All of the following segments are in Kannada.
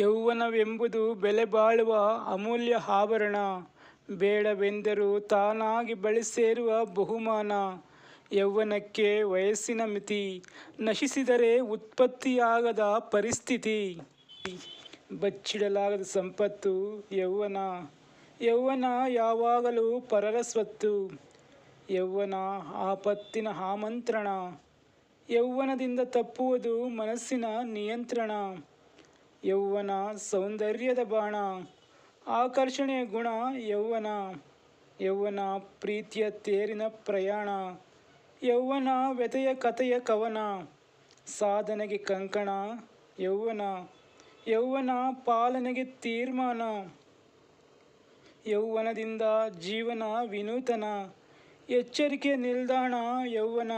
ಯೌವನವೆಂಬುದು ಬೆಲೆ ಬಾಳುವ ಅಮೂಲ್ಯ ಆಭರಣ. ಬೇಡವೆಂದರೂ ತಾನಾಗಿ ಬಳಿ ಸೇರುವ ಬಹುಮಾನ. ಯೌವನಕ್ಕೆ ವಯಸ್ಸಿನ ಮಿತಿ. ನಶಿಸಿದರೆ ಉತ್ಪತ್ತಿಯಾಗದ ಪರಿಸ್ಥಿತಿ. ಬಚ್ಚಿಡಲಾಗದ ಸಂಪತ್ತು ಯೌವನ. ಯೌವನ ಯಾವಾಗಲೂ ಪರರ ಸ್ವತ್ತು. ಯೌವನ ಆಪತ್ತಿನ ಆಮಂತ್ರಣ. ಯೌವನದಿಂದ ತಪ್ಪುವುದು ಮನಸ್ಸಿನ ನಿಯಂತ್ರಣ. ಯೌವನ ಸೌಂದರ್ಯದ ಬಾಣ, ಆಕರ್ಷಣೆಯ ಗುಣ ಯೌವನ ಯೌವನ ಪ್ರೀತಿಯ ತೇರಿನ ಪ್ರಯಾಣ, ಯೌವನ ವ್ಯತೆಯ ಕಥೆಯ ಕವನ, ಸಾಧನೆಗೆ ಕಂಕಣ ಯೌವನ ಯೌವನ ಪಾಲನೆಗೆ ತೀರ್ಮಾನ, ಯೌವನದಿಂದ ಜೀವನ ವಿನೂತನ, ಎಚ್ಚರಿಕೆ ನಿಲ್ದಾಣ ಯೌವನ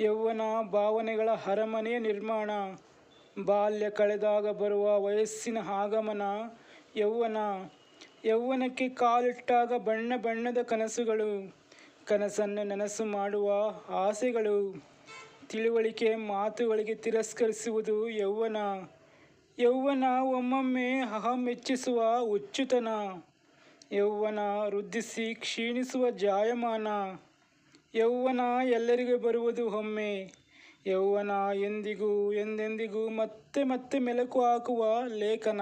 ಯೌವನ ಭಾವನೆಗಳ ಅರಮನೆಯ ನಿರ್ಮಾಣ ಬಾಲ್ಯ ಕಳೆದಾಗ ಬರುವ ವಯಸ್ಸಿನ ಆಗಮನ, ಯೌವನ, ಯೌವನಕ್ಕೆ ಕಾಲಿಟ್ಟಾಗ ಬಣ್ಣ ಬಣ್ಣದ ಕನಸುಗಳು, ಕನಸನ್ನು ನನಸು ಮಾಡುವ ಆಸೆಗಳು, ತಿಳುವಳಿಕೆ ಮಾತುಗಳಿಗೆ ತಿರಸ್ಕರಿಸುವುದು ಯೌವನ ಯೌವನ ಒಮ್ಮೊಮ್ಮೆ ಅಹಮೆಚ್ಚಿಸುವ ಹುಚ್ಚುತನ, ಯೌವನ ವೃದ್ಧಿಸಿ ಕ್ಷೀಣಿಸುವ ಜಾಯಮಾನ, ಯೌವನ ಎಲ್ಲರಿಗೂ ಬರುವುದು ಒಮ್ಮೆ. ಯೌವನ ಎಂದಿಗೂ ಎಂದೆಂದಿಗೂ ಮತ್ತೆ ಮತ್ತೆ ಮೆಲುಕು ಹಾಕುವ ಲೇಖನ.